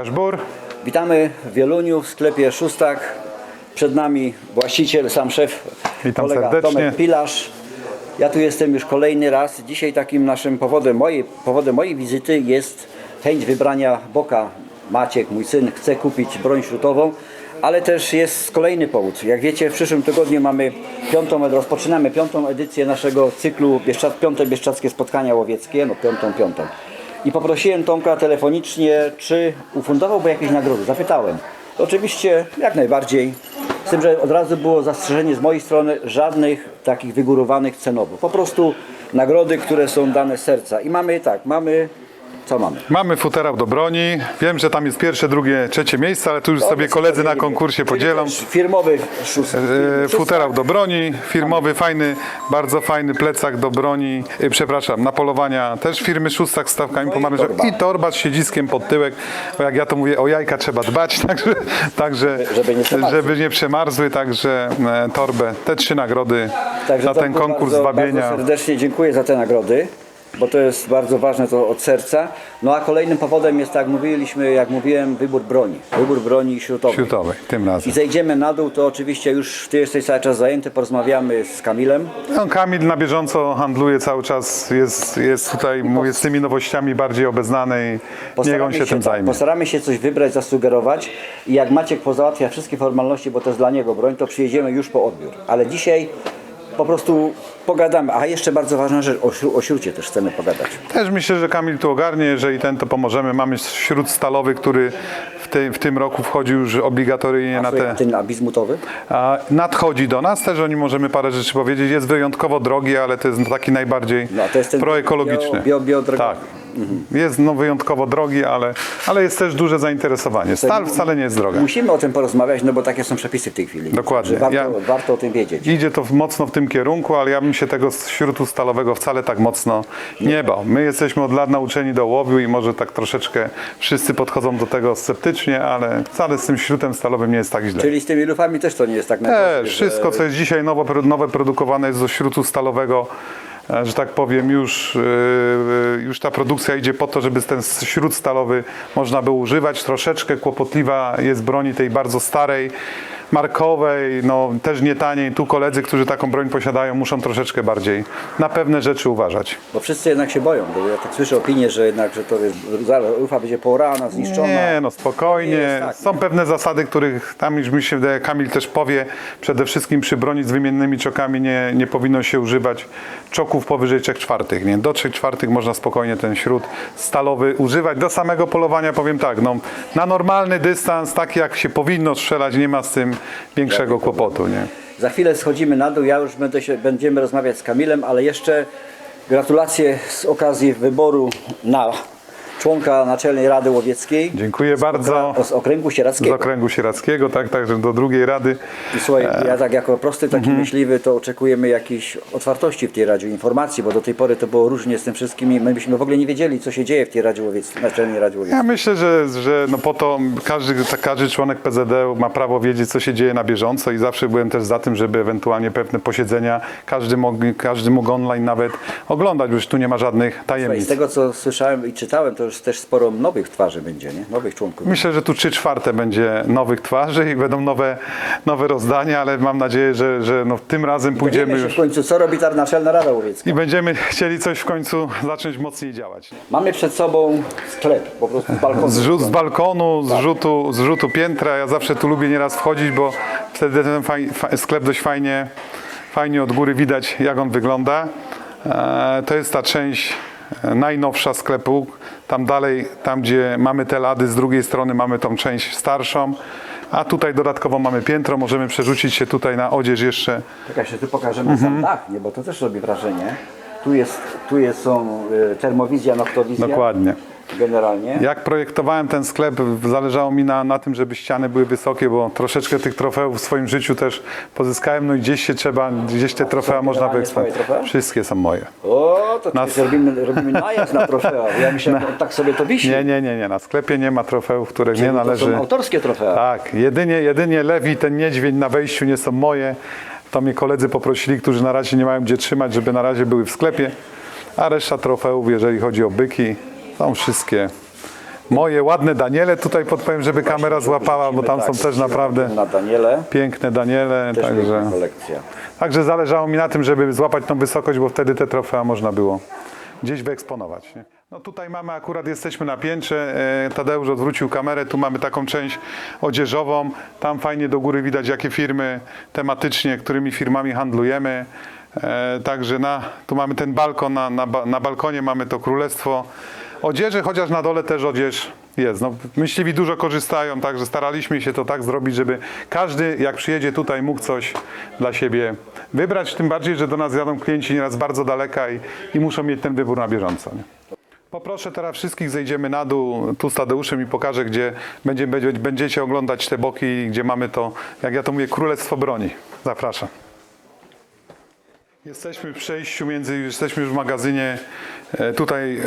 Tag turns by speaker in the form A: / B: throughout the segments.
A: Daszbur.
B: Witamy w Wieluniu w sklepie Szóstak. Przed nami właściciel, sam szef,
A: Witam
B: kolega
A: serdecznie.
B: Tomek Pilarz. Ja tu jestem już kolejny raz. Dzisiaj takim naszym powodem mojej, powodem mojej wizyty jest chęć wybrania Boka. Maciek, mój syn, chce kupić broń śrutową, ale też jest kolejny powód. Jak wiecie, w przyszłym tygodniu mamy piątą, rozpoczynamy piątą edycję naszego cyklu Bieszczad, Piąte Bieszczadzkie Spotkania Łowieckie, no piątą, piątą. I poprosiłem Tomka telefonicznie, czy ufundowałby jakieś nagrody. Zapytałem. Oczywiście jak najbardziej. Z tym, że od razu było zastrzeżenie z mojej strony żadnych takich wygórowanych cenowo. Po prostu nagrody, które są dane serca. I mamy tak, mamy. Co mamy?
A: Mamy futerał do broni. Wiem, że tam jest pierwsze, drugie, trzecie miejsce, ale tu już sobie koledzy na konkursie podzielą.
B: Firmowy szósty.
A: E, Futerał do broni, firmowy, fajny, bardzo fajny plecak do broni, e, przepraszam, na polowania też firmy Szóstak z stawkami pomarańczowymi
B: torba.
A: i torba z siedziskiem pod tyłek, bo jak ja to mówię, o jajka trzeba dbać, także, także
B: Żeby nie przemarzły.
A: żeby nie przemarzły, także e, torbę, te trzy nagrody
B: Także
A: na ten
B: Tomku,
A: konkurs
B: bardzo,
A: zwabienia.
B: Bardzo serdecznie dziękuję za te nagrody, bo to jest bardzo ważne to od serca. No a kolejnym powodem jest, tak jak mówiliśmy, jak mówiłem, wybór broni. Wybór broni śrutowej.
A: Śrutowej, tym
B: I
A: razem.
B: zejdziemy na dół, to oczywiście już ty jesteś cały czas zajęty, porozmawiamy z Kamilem.
A: No, Kamil na bieżąco handluje cały czas, jest, jest tutaj, mówię, z tymi nowościami bardziej obeznany i niech on się, tym zajmie.
B: Postaramy się coś wybrać, zasugerować i jak Maciek pozałatwia wszystkie formalności, bo to jest dla niego broń, to przyjedziemy już po odbiór. Ale dzisiaj po prostu pogadamy. A jeszcze bardzo ważna rzecz, o, śru- o śrucie też chcemy pogadać.
A: Też myślę, że Kamil tu ogarnie, jeżeli ten to pomożemy. Mamy śród stalowy, który w, tej, w tym roku wchodzi już obligatoryjnie na te.
B: Ten abizmutowy?
A: A nadchodzi do nas, też o nim możemy parę rzeczy powiedzieć. Jest wyjątkowo drogi, ale to jest taki najbardziej
B: No, to jest ten
A: proekologiczny.
B: bio- bio- biodrogowy.
A: tak. Jest no, wyjątkowo drogi, ale, ale jest też duże zainteresowanie. Stal wcale nie jest droga.
B: Musimy o tym porozmawiać, no bo takie są przepisy w tej chwili.
A: Dokładnie.
B: Że warto,
A: Ja-
B: warto o tym wiedzieć.
A: Idzie to w- mocno w tym kierunku, ale ja bym się tego śrutu stalowego wcale tak mocno nie bał. My jesteśmy od lat nauczeni do łowiu i może tak troszeczkę wszyscy podchodzą do tego sceptycznie, ale wcale z tym śrutem stalowym nie jest tak źle.
B: Czyli z tymi lufami też to nie jest tak
A: Też,
B: że-
A: wszystko co jest dzisiaj nowo, nowe produkowane jest do śrutu stalowego, że tak powiem, już, e, już ta produkcja idzie po to, żeby ten śrut stalowy można było używać. Troszeczkę kłopotliwa jest broni tej bardzo starej, markowej, no też nie taniej. Tu koledzy, którzy taką broń posiadają, muszą troszeczkę bardziej na pewne rzeczy uważać.
B: Bo wszyscy jednak się boją, bo ja tak słyszę opinię, że jednak, że to jest, zaraz lufa będzie porana, zniszczona.
A: Nie, no
B: Nie
A: spokojnie.
B: tak,
A: Są pewne zasady, których tam już mi się wydaje, Kamil też powie, przede wszystkim przy broni z wymiennymi czokami nie, nie powinno się używać czoków powyżej 3 czwartych. Nie? Do 3 czwartych można spokojnie ten śrut stalowy używać. Do samego polowania powiem tak, no, na normalny dystans, tak jak się powinno strzelać, nie ma z tym większego kłopotu. Nie?
B: Za chwilę schodzimy na dół, ja już będę się, będziemy rozmawiać z Kamilem, ale jeszcze gratulacje z okazji wyboru na członka Naczelnej Rady Łowieckiej
A: Dziękuję bardzo.
B: z okręgu
A: Z
B: sieradzkiego.
A: okręgu sieradzkiego, tak, także do drugiej rady.
B: I słuchaj, ja tak jako prosty taki
A: Mhm.
B: myśliwy, to oczekujemy jakiejś otwartości w tej Radzie Informacji, bo do tej pory to było różnie z tym wszystkim i my byśmy w ogóle nie wiedzieli, co się dzieje w tej Radzie Łowieckiej, Naczelnej Radzie Łowieckiej.
A: Ja myślę, że, że no po to każdy, każdy członek PZD ma prawo wiedzieć, co się dzieje na bieżąco i zawsze byłem też za tym, żeby ewentualnie pewne posiedzenia każdy mógł, każdy mógł online nawet oglądać, bo już tu nie ma żadnych
B: Słuchaj, z
A: tajemnic.
B: tego co słyszałem i czytałem, to już też sporo nowych twarzy będzie, nie? Nowych członków.
A: Myślę, że tu trzy czwarte będzie nowych twarzy i będą nowe, nowe rozdania, ale mam nadzieję, że, że no tym razem pójdziemy
B: Dowiemy się
A: już
B: w końcu, co robi ta Naczelna Rada Łowiecka.
A: i będziemy chcieli coś w końcu zacząć mocniej działać.
B: Mamy przed sobą sklep, po prostu z balkonu.
A: Zrzut z balkonu, z rzutu, z rzutu piętra. Ja zawsze tu lubię nieraz wchodzić, bo wtedy ten faj, fa, sklep dość fajnie, fajnie od góry widać, jak on wygląda. E, to jest ta część najnowsza sklepu. Tam dalej, tam gdzie mamy te lady, z drugiej strony mamy tą część starszą. A tutaj dodatkowo mamy piętro, możemy przerzucić się tutaj na odzież jeszcze.
B: Czekaj, jeszcze tu pokażemy
A: Mhm.
B: sam dach, nie? bo to też robi wrażenie. Tu jest, tu jest są y, termowizja, noktowizja.
A: Dokładnie.
B: Generalnie.
A: Jak projektowałem ten sklep, zależało mi na, na tym, żeby ściany były wysokie, bo troszeczkę tych trofeów w swoim życiu też pozyskałem, no i gdzieś się trzeba, gdzieś te trofea można
B: generalnie twoje
A: wyeksploatować.
B: trofea?
A: Wszystkie są moje.
B: O, to
A: Nas...
B: robimy, robimy najazd na trofea. Ja myślałem, że tak sobie to wisi.
A: Nie, nie, nie, nie. Na sklepie nie ma trofeów, które nie
B: To
A: należy.
B: są autorskie trofea.
A: Tak, jedynie, jedynie lew i ten niedźwiedź na wejściu nie są moje. To mnie koledzy poprosili, którzy na razie nie mają gdzie trzymać, żeby na razie były w sklepie. A reszta trofeów, jeżeli chodzi o byki, są wszystkie moje ładne Daniele. Tutaj podpowiem, żeby kamera złapała, bo tam są
B: Tak,
A: też naprawdę
B: Na Daniele.
A: piękne Daniele.
B: Też
A: Także,
B: piękna kolekcja.
A: także zależało mi na tym, żeby złapać tą wysokość, bo wtedy te trofea można było gdzieś wyeksponować. Nie? No tutaj mamy, akurat jesteśmy na piętrze, e, Tadeusz odwrócił kamerę, tu mamy taką część odzieżową, tam fajnie do góry widać jakie firmy tematycznie, którymi firmami handlujemy. E, Także na, tu mamy ten balkon, na, na, ba- na balkonie mamy to królestwo odzieży, chociaż na dole też odzież jest. No, myśliwi dużo korzystają, także staraliśmy się to tak zrobić, żeby każdy jak przyjedzie tutaj mógł coś dla siebie wybrać, tym bardziej, że do nas jadą klienci nieraz bardzo daleka i, i muszą mieć ten wybór na bieżąco. Nie? Poproszę teraz wszystkich, zejdziemy na dół, tu z Tadeuszem i pokażę, gdzie będzie, będzie, będziecie oglądać te boki, gdzie mamy to, jak ja to mówię, królestwo broni. Zapraszam. Jesteśmy w przejściu między, jesteśmy już w magazynie, e, tutaj e,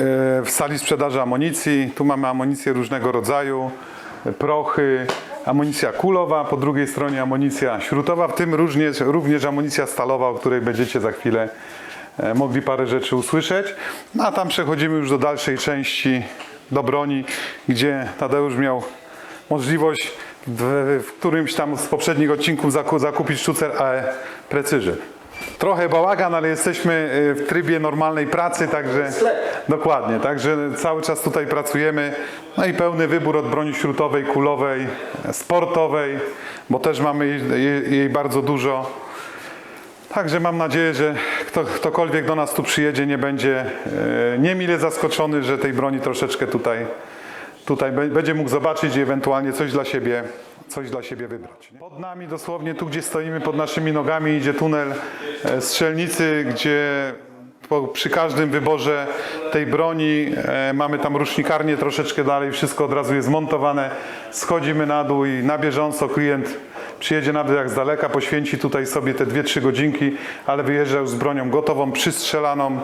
A: w sali sprzedaży amunicji. Tu mamy amunicję różnego rodzaju, prochy, amunicja kulowa, po drugiej stronie amunicja śrutowa, w tym również, również amunicja stalowa, o której będziecie za chwilę e, mogli parę rzeczy usłyszeć. No a tam przechodzimy już do dalszej części, do broni, gdzie Tadeusz miał możliwość w, w którymś tam z poprzednich odcinków zaku, zakupić sztucer AE Precision. Trochę bałagan, ale jesteśmy y, w trybie normalnej pracy, także dokładnie, także cały czas tutaj pracujemy. No i pełny wybór od broni śrutowej, kulowej, sportowej, bo też mamy jej, jej, bardzo dużo. Także mam nadzieję, że kto, ktokolwiek do nas tu przyjedzie, nie będzie e, niemile zaskoczony, że tej broni troszeczkę tutaj, tutaj będzie mógł zobaczyć i ewentualnie coś dla siebie, coś dla siebie wybrać. Pod nami dosłownie tu, gdzie stoimy, pod naszymi nogami idzie tunel e, strzelnicy, gdzie przy każdym wyborze tej broni e, mamy tam rusznikarnię troszeczkę dalej, wszystko od razu jest montowane. Schodzimy na dół i na bieżąco klient przyjedzie nawet jak z daleka, poświęci tutaj sobie te 2-3 godzinki, ale wyjeżdża już z bronią gotową, przystrzelaną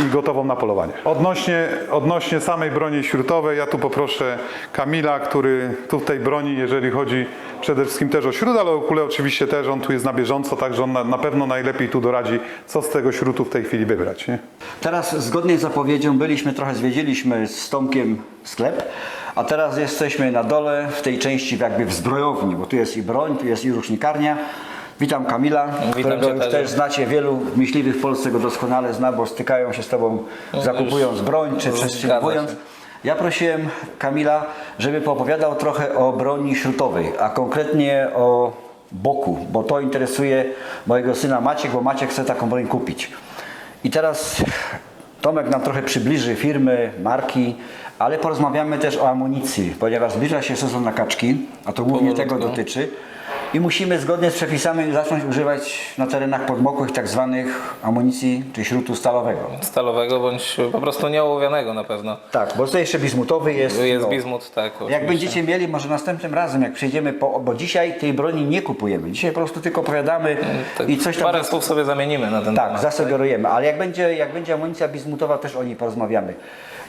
A: i gotową na polowanie. Odnośnie, odnośnie samej broni śrutowej, ja tu poproszę Kamila, który tu w tej broni, jeżeli chodzi przede wszystkim też o śród, ale o kulę oczywiście też, on tu jest na bieżąco, także on na, na pewno najlepiej tu doradzi, co z tego śrutu w tej chwili wybrać. Nie?
B: Teraz zgodnie z zapowiedzią byliśmy, trochę zwiedziliśmy z Tomkiem sklep, a teraz jesteśmy na dole w tej części jakby w zbrojowni, bo tu jest i broń, tu jest i rusznikarnia. Witam Kamila, którego
C: cię też.
B: znacie, wielu myśliwych w Polsce go doskonale zna, bo stykają się z Tobą zakupując broń czy przestrzegając.
C: się.
B: Ja prosiłem Kamila, żeby poopowiadał trochę o broni śrutowej, a konkretnie o boku, bo to interesuje mojego syna Maciek, bo Maciek chce taką broń kupić. I teraz Tomek nam trochę przybliży firmy, marki, ale porozmawiamy też o amunicji, ponieważ zbliża się sezon na kaczki, a to głównie tego dotyczy. I musimy zgodnie z przepisami zacząć używać na terenach podmokłych tak zwanych amunicji czy śrutu stalowego.
C: stalowego bądź po prostu nieołowianego na pewno.
B: Tak, bo tutaj jeszcze bismutowy jest.
C: Jest
B: no.
C: bizmut, tak.
B: Jak
C: oczywiście.
B: będziecie mieli, może następnym razem, jak przyjdziemy, po, bo dzisiaj tej broni nie kupujemy. Dzisiaj po prostu tylko opowiadamy
C: Tak,
B: i coś tam
C: Parę słów sobie zamienimy na ten
B: tak,
C: temat.
B: zasugerujemy, ale jak będzie, jak będzie amunicja bizmutowa, też o niej porozmawiamy.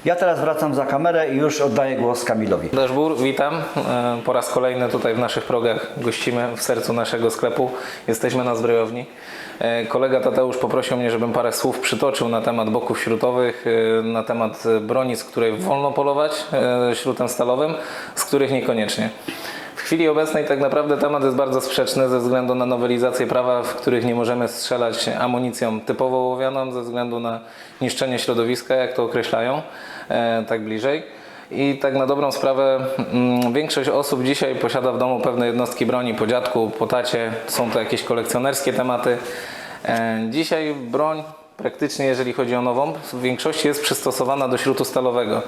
B: Ja teraz wracam za kamerę i już oddaję głos Kamilowi.
C: Deszbur, witam. E, Po raz kolejny tutaj w naszych progach gościmy w sercu naszego sklepu. Jesteśmy na zbrojowni. E, Kolega Tadeusz poprosił mnie, żebym parę słów przytoczył na temat boków śrutowych, e, na temat broni, z której wolno polować śrutem stalowym, z których niekoniecznie. W chwili obecnej tak naprawdę temat jest bardzo sprzeczny ze względu na nowelizację prawa, w których nie możemy strzelać amunicją typowo ołowianą ze względu na niszczenie środowiska, jak to określają, e, tak bliżej. I tak na dobrą sprawę mm, większość osób dzisiaj posiada w domu pewne jednostki broni po dziadku, po tacie. Są to jakieś kolekcjonerskie tematy. E, Dzisiaj broń praktycznie, jeżeli chodzi o nową, w większości jest przystosowana do śrutu stalowego.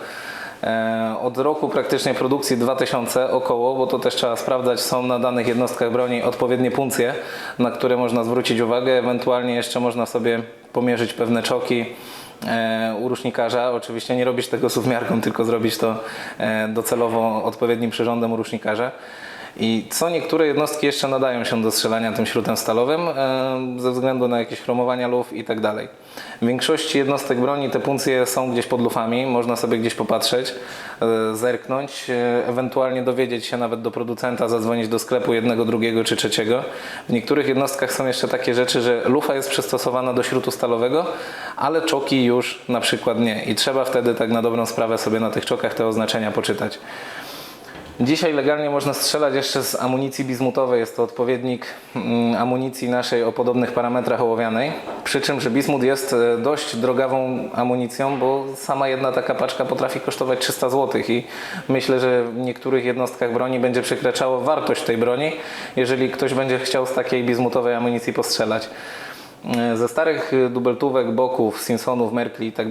C: E, Od roku praktycznie produkcji 2000 około, bo to też trzeba sprawdzać, są na danych jednostkach broni odpowiednie puncje, na które można zwrócić uwagę. Ewentualnie jeszcze można sobie pomierzyć pewne czoki e, u rusznikarza. Oczywiście nie robić tego suwmiarką, tylko zrobić to e, docelowo odpowiednim przyrządem u rusznikarza. I co niektóre jednostki jeszcze nadają się do strzelania tym śrutem stalowym e, ze względu na jakieś chromowania luf i tak dalej. W większości jednostek broni te puncje są gdzieś pod lufami, można sobie gdzieś popatrzeć, e, zerknąć, e, ewentualnie dowiedzieć się nawet do producenta, zadzwonić do sklepu jednego, drugiego czy trzeciego. W niektórych jednostkach są jeszcze takie rzeczy, że lufa jest przystosowana do śrutu stalowego, ale czoki już na przykład nie. I trzeba wtedy tak na dobrą sprawę sobie na tych czokach te oznaczenia poczytać. Dzisiaj legalnie można strzelać jeszcze z amunicji bizmutowej. Jest to odpowiednik mm, amunicji naszej o podobnych parametrach ołowianej. Przy czym, że bizmut jest e, dość drogawą amunicją, bo sama jedna taka paczka potrafi kosztować 300 zł i myślę, że w niektórych jednostkach broni będzie przekraczało wartość tej broni, jeżeli ktoś będzie chciał z takiej bizmutowej amunicji postrzelać. E, Ze starych e, dubeltówek, boków, Simpsonów, Merkli i tak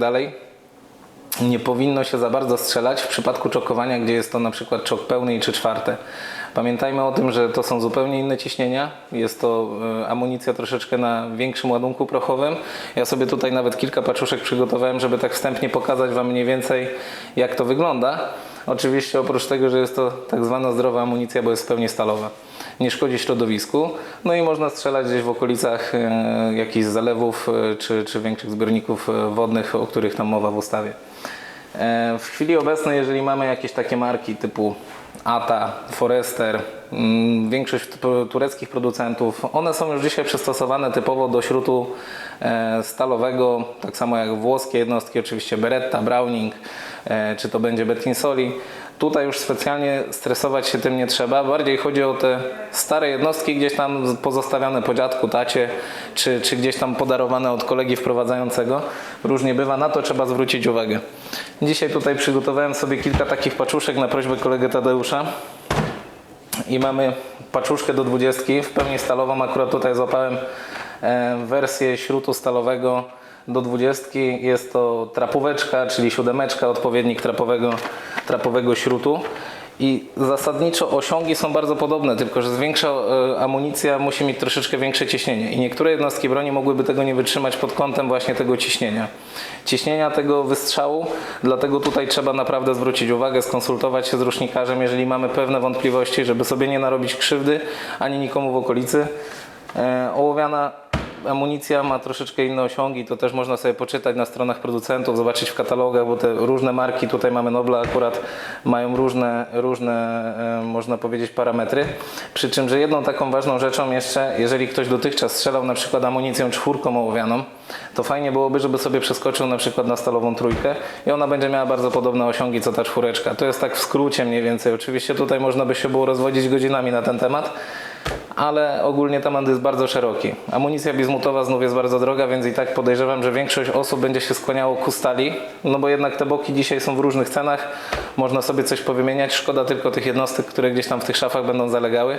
C: nie powinno się za bardzo strzelać w przypadku czokowania, gdzie jest to na przykład czok pełny i czy czwarte. Pamiętajmy o tym, że to są zupełnie inne ciśnienia. Jest to e, amunicja troszeczkę na większym ładunku prochowym. Ja sobie tutaj nawet kilka paczuszek przygotowałem, żeby tak wstępnie pokazać Wam mniej więcej jak to wygląda. Oczywiście oprócz tego, że jest to tak zwana zdrowa amunicja, bo jest w pełni stalowa. Nie szkodzi środowisku. No i można strzelać gdzieś w okolicach e, jakichś zalewów e, czy, czy większych zbiorników wodnych, o których tam mowa w ustawie. E, W chwili obecnej, jeżeli mamy jakieś takie marki typu ATA, Forester, mm, większość tu- tureckich producentów, one są już dzisiaj przystosowane typowo do śrutu e, stalowego, tak samo jak włoskie jednostki, oczywiście Beretta, Browning, e, czy to będzie Bettinsoli. Tutaj już specjalnie stresować się tym nie trzeba. Bardziej chodzi o te stare jednostki gdzieś tam pozostawiane po dziadku, tacie, czy, czy gdzieś tam podarowane od kolegi wprowadzającego. Różnie bywa, na to trzeba zwrócić uwagę. Dzisiaj tutaj przygotowałem sobie kilka takich paczuszek na prośbę kolegi Tadeusza. I mamy paczuszkę do 20 w pełni stalową. Akurat tutaj złapałem e, wersję śrutu stalowego do 20. Jest to trapóweczka, czyli siódemeczka, odpowiednik trapowego, trapowego śrutu. I zasadniczo osiągi są bardzo podobne, tylko że zwiększa e, amunicja musi mieć troszeczkę większe ciśnienie. I niektóre jednostki broni mogłyby tego nie wytrzymać pod kątem właśnie tego ciśnienia. Ciśnienia tego wystrzału, dlatego tutaj trzeba naprawdę zwrócić uwagę, skonsultować się z rusznikarzem, jeżeli mamy pewne wątpliwości, żeby sobie nie narobić krzywdy, ani nikomu w okolicy. E, ołowiana amunicja ma troszeczkę inne osiągi, to też można sobie poczytać na stronach producentów, zobaczyć w katalogach, bo te różne marki, tutaj mamy Nobla akurat, mają różne, różne e, można powiedzieć, parametry. Przy czym, że jedną taką ważną rzeczą jeszcze, jeżeli ktoś dotychczas strzelał na przykład amunicją czwórką ołowianą, to fajnie byłoby, żeby sobie przeskoczył na przykład na stalową trójkę i ona będzie miała bardzo podobne osiągi co ta czwóreczka. To jest tak w skrócie mniej więcej. Oczywiście tutaj można by się było rozwodzić godzinami na ten temat ale ogólnie temat jest bardzo szeroki. Amunicja bizmutowa znów jest bardzo droga, więc i tak podejrzewam, że większość osób będzie się skłaniało ku stali, no bo jednak te boki dzisiaj są w różnych cenach, można sobie coś powymieniać, szkoda tylko tych jednostek, które gdzieś tam w tych szafach będą zalegały,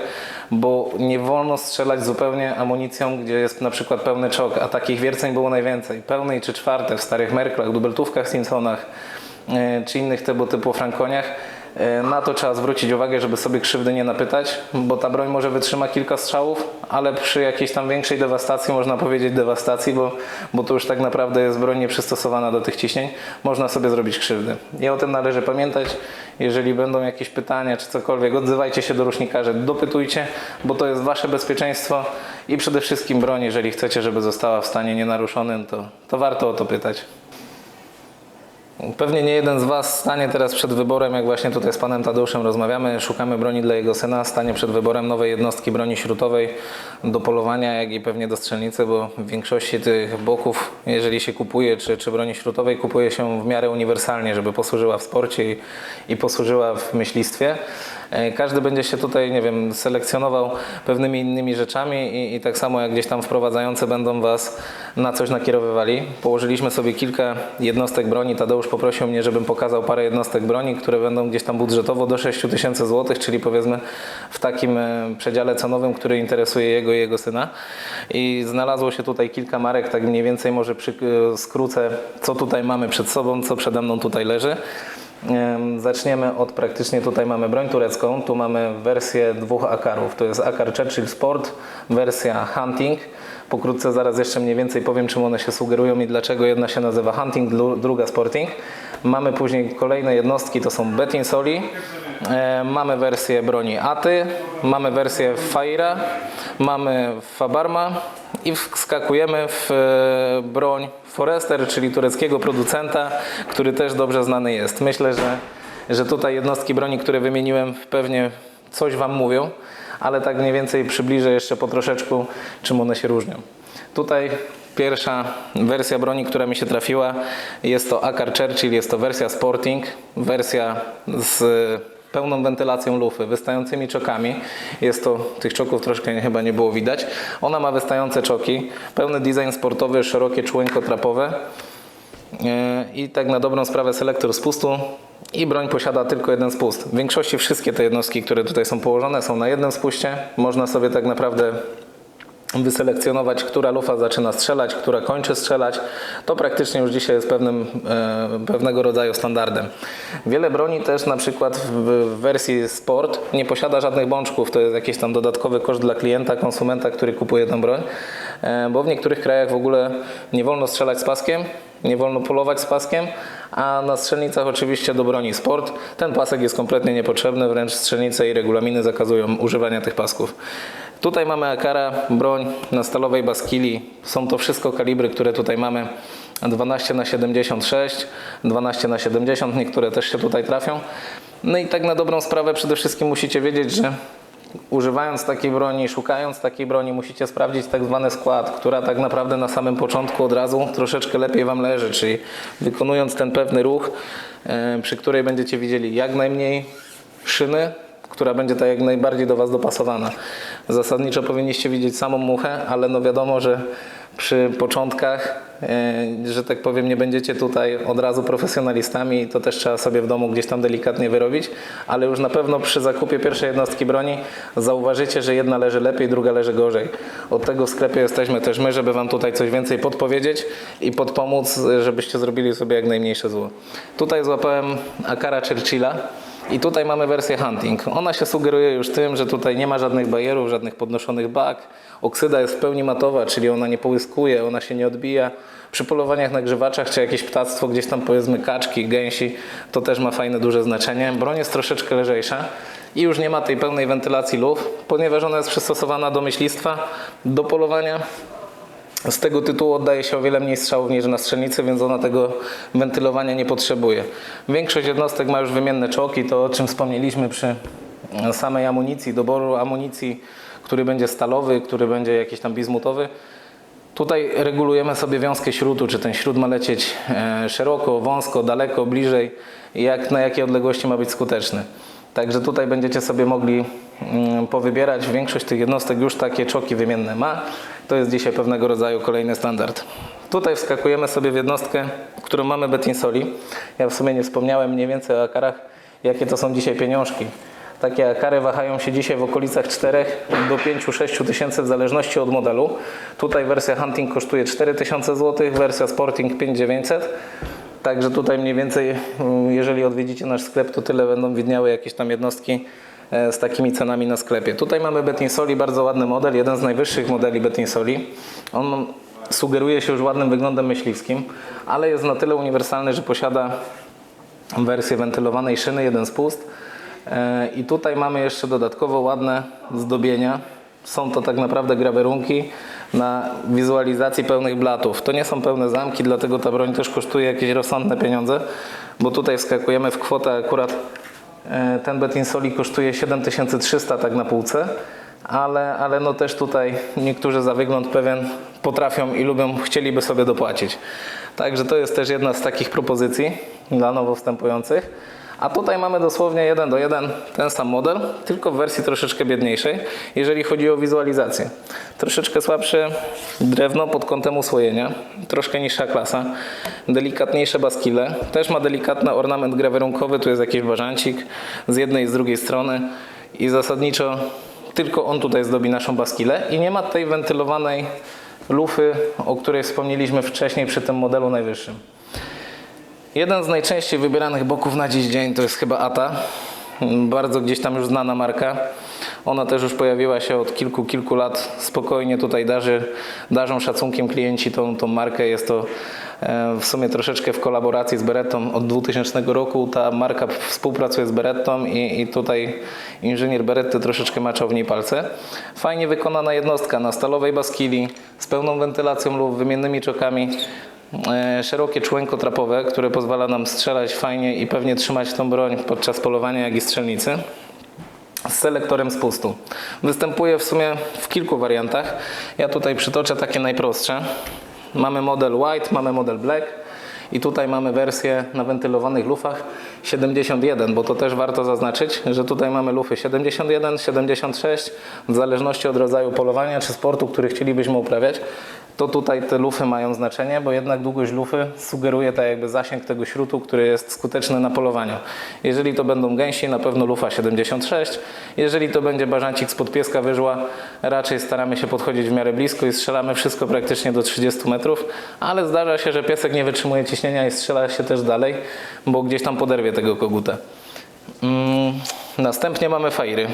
C: bo nie wolno strzelać zupełnie amunicją, gdzie jest na przykład pełny czok, a takich wierceń było najwięcej. Pełnej czy czwarte w starych Merklach, dubeltówkach, Simpsonach, e, czy innych tego typu Frankoniach. E, Na to trzeba zwrócić uwagę, żeby sobie krzywdy nie napytać, bo ta broń może wytrzyma kilka strzałów, ale przy jakiejś tam większej dewastacji, można powiedzieć dewastacji, bo, bo to już tak naprawdę jest broń nieprzystosowana do tych ciśnień, można sobie zrobić krzywdę. I o tym należy pamiętać. Jeżeli będą jakieś pytania czy cokolwiek, odzywajcie się do rusznikarza, dopytujcie, bo to jest Wasze bezpieczeństwo i przede wszystkim broń, jeżeli chcecie, żeby została w stanie nienaruszonym, to, to warto o to pytać. Pewnie nie jeden z Was stanie teraz przed wyborem, jak właśnie tutaj z Panem Tadeuszem rozmawiamy, szukamy broni dla jego syna, stanie przed wyborem nowej jednostki broni śrutowej do polowania, jak i pewnie do strzelnicy, bo w większości tych boków, jeżeli się kupuje, czy, czy broni śrutowej, kupuje się w miarę uniwersalnie, żeby posłużyła w sporcie i, i posłużyła w myślistwie. E, Każdy będzie się tutaj, nie wiem, selekcjonował pewnymi innymi rzeczami i, i tak samo jak gdzieś tam wprowadzający będą Was na coś nakierowywali. Położyliśmy sobie kilka jednostek broni. Tadeusz poprosił mnie, żebym pokazał parę jednostek broni, które będą gdzieś tam budżetowo do 6 tysięcy złotych, czyli powiedzmy w takim e, przedziale cenowym, który interesuje jego i jego syna. I znalazło się tutaj kilka marek, tak mniej więcej może przy, e, skrócę, co tutaj mamy przed sobą, co przede mną tutaj leży. Em, Zaczniemy od praktycznie tutaj mamy broń turecką. Tu mamy wersję dwóch akarów. To jest akar Churchill Sport, wersja Hunting. Pokrótce zaraz jeszcze mniej więcej powiem, czym one się sugerują i dlaczego jedna się nazywa Hunting, druga Sporting. Mamy później kolejne jednostki, to są Betinsoli. E, mamy wersję broni Aty, mamy wersję Faira, mamy Fabarma i wskakujemy w e, broń Forester, czyli tureckiego producenta, który też dobrze znany jest. Myślę, że, że tutaj jednostki broni, które wymieniłem, pewnie coś Wam mówią, ale tak mniej więcej przybliżę jeszcze po troszeczku, czym one się różnią. Tutaj pierwsza wersja broni, która mi się trafiła, jest to Akar Churchill, jest to wersja Sporting, wersja z pełną wentylacją lufy, wystającymi czokami. Jest to, tych czoków troszkę chyba nie było widać. Ona ma wystające czoki, pełny design sportowy, szerokie członko trapowe e, i tak na dobrą sprawę selektor spustu i broń posiada tylko jeden spust. W większości wszystkie te jednostki, które tutaj są położone są na jednym spuście. Można sobie tak naprawdę wyselekcjonować, która lufa zaczyna strzelać, która kończy strzelać, to praktycznie już dzisiaj jest pewnym, e, pewnego rodzaju standardem. Wiele broni też na przykład w, wersji Sport nie posiada żadnych bączków, to jest jakiś tam dodatkowy koszt dla klienta, konsumenta, który kupuje tę broń, e, bo w niektórych krajach w ogóle nie wolno strzelać z paskiem, nie wolno polować z paskiem, a na strzelnicach oczywiście do broni sport. Ten pasek jest kompletnie niepotrzebny, wręcz strzelnice i regulaminy zakazują używania tych pasków. Tutaj mamy Akara, broń na stalowej baskili. Są to wszystko kalibry, które tutaj mamy. 12 na 76, 12 na 70, niektóre też się tutaj trafią. No i tak na dobrą sprawę przede wszystkim musicie wiedzieć, że używając takiej broni, szukając takiej broni, musicie sprawdzić tak zwany skład, która tak naprawdę na samym początku od razu troszeczkę lepiej Wam leży, czyli wykonując ten pewny ruch, e, przy której będziecie widzieli jak najmniej szyny, która będzie tak jak najbardziej do Was dopasowana. Zasadniczo powinniście widzieć samą muchę, ale no wiadomo, że przy początkach, e, że tak powiem, nie będziecie tutaj od razu profesjonalistami, to też trzeba sobie w domu gdzieś tam delikatnie wyrobić, ale już na pewno przy zakupie pierwszej jednostki broni zauważycie, że jedna leży lepiej, druga leży gorzej. Od tego w sklepie jesteśmy też my, żeby Wam tutaj coś więcej podpowiedzieć i podpomóc, żebyście zrobili sobie jak najmniejsze zło. Tutaj złapałem Akara Churchilla. I tutaj mamy wersję hunting. Ona się sugeruje już tym, że tutaj nie ma żadnych bajerów, żadnych podnoszonych bak. Oksyda jest w pełni matowa, czyli ona nie połyskuje, ona się nie odbija. Przy polowaniach na grzywaczach czy jakieś ptactwo, gdzieś tam powiedzmy kaczki, gęsi, to też ma fajne duże znaczenie. Broń jest troszeczkę lżejsza i już nie ma tej pełnej wentylacji luf, ponieważ ona jest przystosowana do myślistwa, do polowania. Z tego tytułu oddaje się o wiele mniej strzałów niż na strzelnicy, więc ona tego wentylowania nie potrzebuje. Większość jednostek ma już wymienne czołki, to o czym wspomnieliśmy przy samej amunicji, doboru amunicji, który będzie stalowy, który będzie jakiś tam bizmutowy. Tutaj regulujemy sobie wiązkę śrutu, czy ten śrut ma lecieć e, szeroko, wąsko, daleko, bliżej, jak na jakiej odległości ma być skuteczny. Także tutaj będziecie sobie mogli mm, powybierać. Większość tych jednostek już takie czoki wymienne ma. To jest dzisiaj pewnego rodzaju kolejny standard. Tutaj wskakujemy sobie w jednostkę, którą mamy Betinsoli. Ja w sumie nie wspomniałem mniej więcej o akarach, jakie to są dzisiaj pieniążki. Takie akary wahają się dzisiaj w okolicach 4 do 5-6 tysięcy w zależności od modelu. Tutaj wersja Hunting kosztuje 4000 zł, wersja Sporting 5900. Także tutaj mniej więcej, mm, jeżeli odwiedzicie nasz sklep, to tyle będą widniały jakieś tam jednostki z takimi cenami na sklepie. Tutaj mamy Betinsoli, bardzo ładny model, jeden z najwyższych modeli Betinsoli. On sugeruje się już ładnym wyglądem myśliwskim, ale jest na tyle uniwersalny, że posiada wersję wentylowanej szyny, jeden spust. E, I tutaj mamy jeszcze dodatkowo ładne zdobienia. Są to tak naprawdę grawerunki na wizualizacji pełnych blatów. To nie są pełne zamki, dlatego ta broń też kosztuje jakieś rozsądne pieniądze, bo tutaj wskakujemy w kwotę akurat e, ten Betinsoli kosztuje 7300 tak na półce, ale, ale no też tutaj niektórzy za wygląd pewien potrafią i lubią, chcieliby sobie dopłacić. Także to jest też jedna z takich propozycji dla nowo wstępujących. A tutaj mamy dosłownie jeden do jeden ten sam model, tylko w wersji troszeczkę biedniejszej, jeżeli chodzi o wizualizację. Troszeczkę słabsze drewno pod kątem usłojenia, troszkę niższa klasa, delikatniejsze baskile, też ma delikatny ornament grawerunkowy, tu jest jakiś bażancik z jednej i z drugiej strony i zasadniczo tylko on tutaj zdobi naszą baskilę i nie ma tej wentylowanej lufy, o której wspomnieliśmy wcześniej przy tym modelu najwyższym. Jeden z najczęściej wybieranych boków na dziś dzień to jest chyba ATA. Bardzo gdzieś tam już znana marka. Ona też już pojawiła się od kilku, kilku lat. Spokojnie tutaj darzy, darzą szacunkiem klienci tą, tą markę. Jest to e, w sumie troszeczkę w kolaboracji z Berettą od 2000 roku. Ta marka współpracuje z Berettą i, i tutaj inżynier Beretty troszeczkę maczał w niej palce. Fajnie wykonana jednostka na stalowej baskili z pełną wentylacją lub wymiennymi czokami. E, szerokie członko trapowe, które pozwala nam strzelać fajnie i pewnie trzymać tą broń podczas polowania, jak i strzelnicy z selektorem spustu. Występuje w sumie w kilku wariantach. Ja tutaj przytoczę takie najprostsze. Mamy model white, mamy model black i tutaj mamy wersję na wentylowanych lufach 71, bo to też warto zaznaczyć, że tutaj mamy lufy 71, 76 w zależności od rodzaju polowania czy sportu, który chcielibyśmy uprawiać. To tutaj te lufy mają znaczenie, bo jednak długość lufy sugeruje tak jakby zasięg tego śrutu, który jest skuteczny na polowaniu. Jeżeli to będą gęsi, na pewno lufa 76. Jeżeli to będzie bażancik spod pieska wyżła, raczej staramy się podchodzić w miarę blisko i strzelamy wszystko praktycznie do 30 metrów, ale zdarza się, że piesek nie wytrzymuje ciśnienia i strzela się też dalej, bo gdzieś tam poderwie tego koguta. Mm, następnie mamy fajry.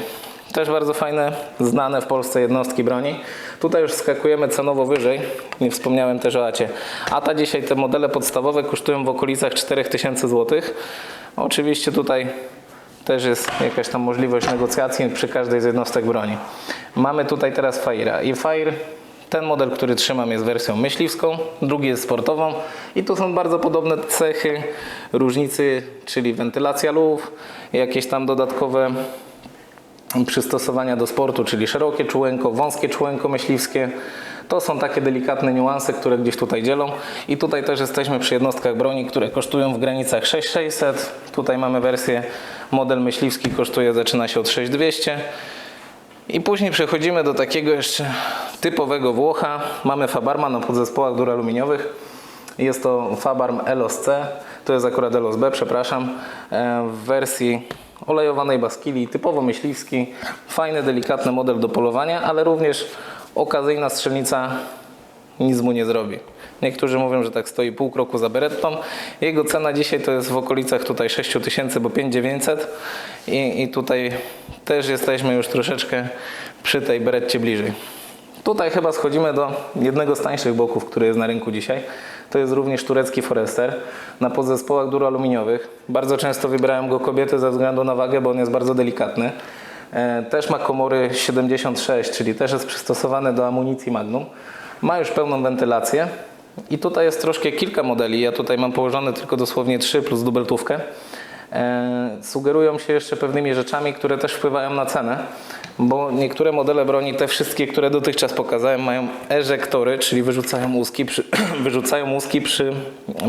C: Też bardzo fajne, znane w Polsce jednostki broni. Tutaj już skakujemy cenowo wyżej. Nie wspomniałem też o ATie. ATA dzisiaj te modele podstawowe kosztują w okolicach 4000 zł. Oczywiście tutaj też jest jakaś tam możliwość negocjacji przy każdej z jednostek broni. Mamy tutaj teraz Fire'a i Fire ten model, który trzymam jest wersją myśliwską, drugi jest sportową i tu są bardzo podobne cechy, różnicy, czyli wentylacja luf, jakieś tam dodatkowe przystosowania do sportu, czyli szerokie czułenko, wąskie czułenko myśliwskie. To są takie delikatne niuanse, które gdzieś tutaj dzielą. I tutaj też jesteśmy przy jednostkach broni, które kosztują w granicach 6600. Tutaj mamy wersję, model myśliwski kosztuje, zaczyna się od 6200. I później przechodzimy do takiego jeszcze typowego Włocha. Mamy Fabarma na podzespołach duraluminiowych. Jest to Fabarm Elos C, to jest akurat Elos B, przepraszam, e, w wersji olejowanej baskili, typowo myśliwski. Fajny, delikatny model do polowania, ale również okazyjna strzelnica nic mu nie zrobi. Niektórzy mówią, że tak stoi pół kroku za Berettą. Jego cena dzisiaj to jest w okolicach tutaj 6000, bo 5900 i, i tutaj też jesteśmy już troszeczkę przy tej Beretcie bliżej. Tutaj chyba schodzimy do jednego z tańszych boków, który jest na rynku dzisiaj. To jest również turecki Forester na podzespołach duraluminiowych. Bardzo często wybrałem go kobiety ze względu na wagę, bo on jest bardzo delikatny. E, Też ma komory 76, czyli też jest przystosowany do amunicji Magnum. Ma już pełną wentylację. I tutaj jest troszkę kilka modeli. Ja tutaj mam położone tylko dosłownie 3 plus dubeltówkę. E, sugerują się jeszcze pewnymi rzeczami, które też wpływają na cenę, bo niektóre modele broni, te wszystkie, które dotychczas pokazałem, mają ejektory, czyli wyrzucają łuski przy, wyrzucają łuski przy,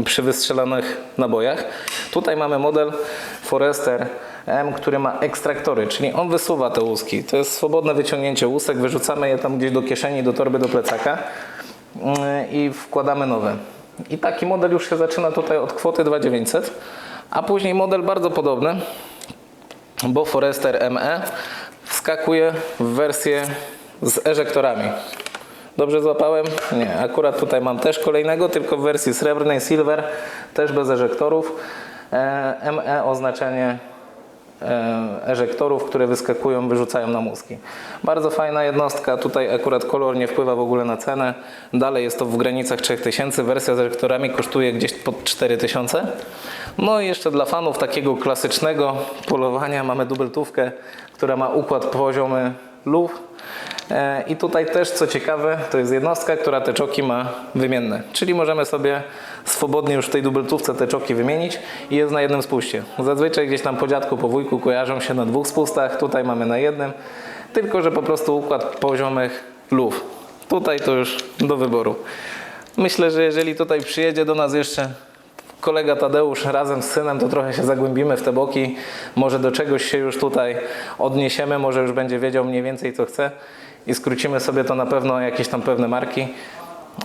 C: przy wystrzelanych nabojach. Tutaj mamy model Forester M, który ma ekstraktory, czyli on wysuwa te łuski. To jest swobodne wyciągnięcie łusek, wyrzucamy je tam gdzieś do kieszeni, do torby, do plecaka mm, i wkładamy nowe. I taki model już się zaczyna tutaj od kwoty 2900, a później model bardzo podobny, bo Forester ME wskakuje w wersję z ejektorami. Dobrze złapałem? Nie, akurat tutaj mam też kolejnego, tylko w wersji srebrnej, silver, też bez ejektorów. E, ME oznaczenie e, ejektorów, które wyskakują, wyrzucają na mózgi. Bardzo fajna jednostka, tutaj akurat kolor nie wpływa w ogóle na cenę. Dalej jest to w granicach 3000, wersja z ejektorami kosztuje gdzieś pod 4000. No i jeszcze dla fanów takiego klasycznego polowania mamy dubeltówkę, która ma układ poziomy luf. E, I tutaj też co ciekawe, to jest jednostka, która te czoki ma wymienne. Czyli możemy sobie swobodnie już w tej dubeltówce te czoki wymienić i jest na jednym spuście. Zazwyczaj gdzieś tam po dziadku, po wujku kojarzą się na dwóch spustach, tutaj mamy na jednym, tylko że po prostu układ poziomych luf. Tutaj to już do wyboru. Myślę, że jeżeli tutaj przyjedzie do nas jeszcze kolega Tadeusz razem z synem, to trochę się zagłębimy w te boki. Może do czegoś się już tutaj odniesiemy, może już będzie wiedział mniej więcej co chce i skrócimy sobie to na pewno jakieś tam pewne marki.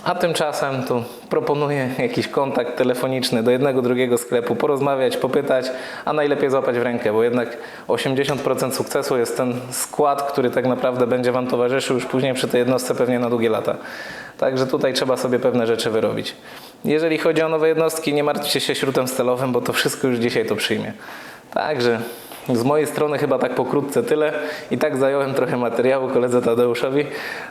C: A tymczasem tu proponuję jakiś kontakt telefoniczny do jednego, drugiego sklepu, porozmawiać, popytać, a najlepiej złapać w rękę, bo jednak 80% sukcesu jest ten skład, który tak naprawdę będzie Wam towarzyszył już później przy tej jednostce pewnie na długie lata. Także tutaj trzeba sobie pewne rzeczy wyrobić. Jeżeli chodzi o nowe jednostki, nie martwcie się śrutem stelowym, bo to wszystko już dzisiaj to przyjmie. Także z mojej strony chyba tak pokrótce tyle. I tak zająłem trochę materiału koledze Tadeuszowi.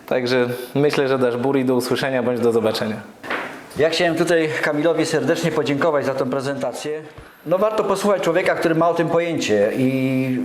C: Także myślę, że dasz bur i do usłyszenia bądź do zobaczenia.
B: Ja chciałem tutaj Kamilowi serdecznie podziękować za tę prezentację. No warto posłuchać człowieka, który ma o tym pojęcie i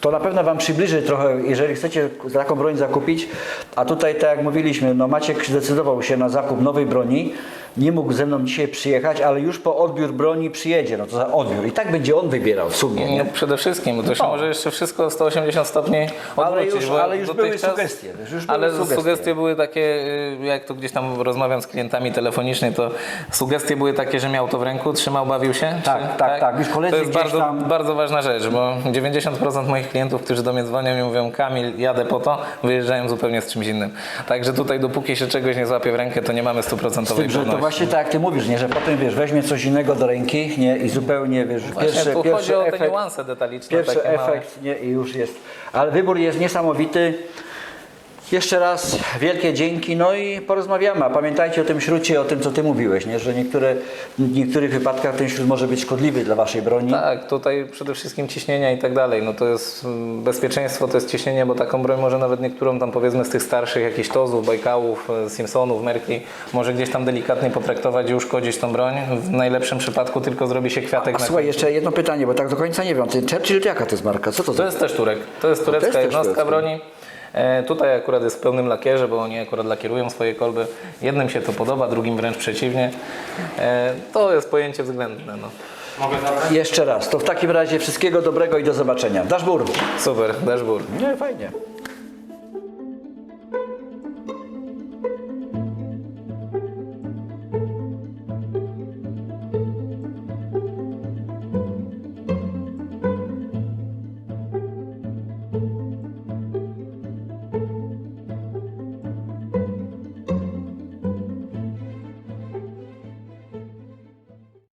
B: to na pewno Wam przybliży trochę, jeżeli chcecie taką broń zakupić. A tutaj, tak jak mówiliśmy, no Maciek zdecydował się na zakup nowej broni. Nie mógł ze mną dzisiaj przyjechać, ale już po odbiór broni przyjedzie. No to za odbiór. I tak będzie on wybierał w sumie.
C: No,
B: Nie?
C: przede wszystkim, bo to się
B: No.
C: może jeszcze wszystko o 180 stopni
B: Ale
C: odwrócić.
B: już-
C: bo
B: ale już były sugestie, już były
C: ale
B: sugestie.
C: sugestie były takie, y, jak to gdzieś tam rozmawiam z klientami telefonicznie, to sugestie były takie, że miał to w ręku, trzymał, bawił się.
B: Tak, tak, tak. Już koledzy
C: To jest bardzo,
B: tam-
C: bardzo ważna rzecz, bo 90% moich klientów, którzy do mnie dzwonią i mówią Kamil, jadę po to, wyjeżdżają zupełnie z czymś innym. Także tutaj dopóki się czegoś nie złapie w rękę, to nie mamy stuprocentowej pewności.
B: Właśnie tak jak Ty mówisz, nie? że potem wiesz, weźmie coś innego do ręki nie? i zupełnie wiesz,
C: Właśnie
B: pierwszy,
C: tu
B: pierwszy
C: chodzi o te
B: efekt,
C: niuanse detaliczne.
B: Pierwszy
C: takie małe.
B: efekt nie? i już jest. Ale wybór jest niesamowity. Jeszcze raz wielkie dzięki, no i porozmawiamy. A pamiętajcie o tym śrucie, o tym co Ty mówiłeś, nie? że niektóre, w niektórych wypadkach ten śrut może być szkodliwy dla Waszej broni.
C: Tak, tutaj przede wszystkim ciśnienia i tak dalej. No to jest mm, bezpieczeństwo, to jest ciśnienie, bo taką broń może nawet niektórą tam powiedzmy z tych starszych jakichś tozów, Bajkałów, e, Simpsonów, Merkli, może gdzieś tam delikatnie potraktować i uszkodzić tą broń. W najlepszym przypadku tylko zrobi się kwiatek
B: A
C: na
B: słuchaj, jeszcze jedno pytanie, bo tak do końca nie wiem. Ten Churchill jaka to jest marka? Co to
C: To
B: za...
C: jest też Turek. To jest turecka
B: też
C: jednostka
B: turecka.
C: broni. E, tutaj akurat jest w pełnym lakierze, bo oni akurat lakierują swoje kolby. Jednym się to podoba, drugim wręcz przeciwnie. E, to jest pojęcie względne. No.
B: Jeszcze raz, to w takim razie wszystkiego dobrego i do zobaczenia. Daszbur!
C: Super, dashboard.
B: Nie, fajnie.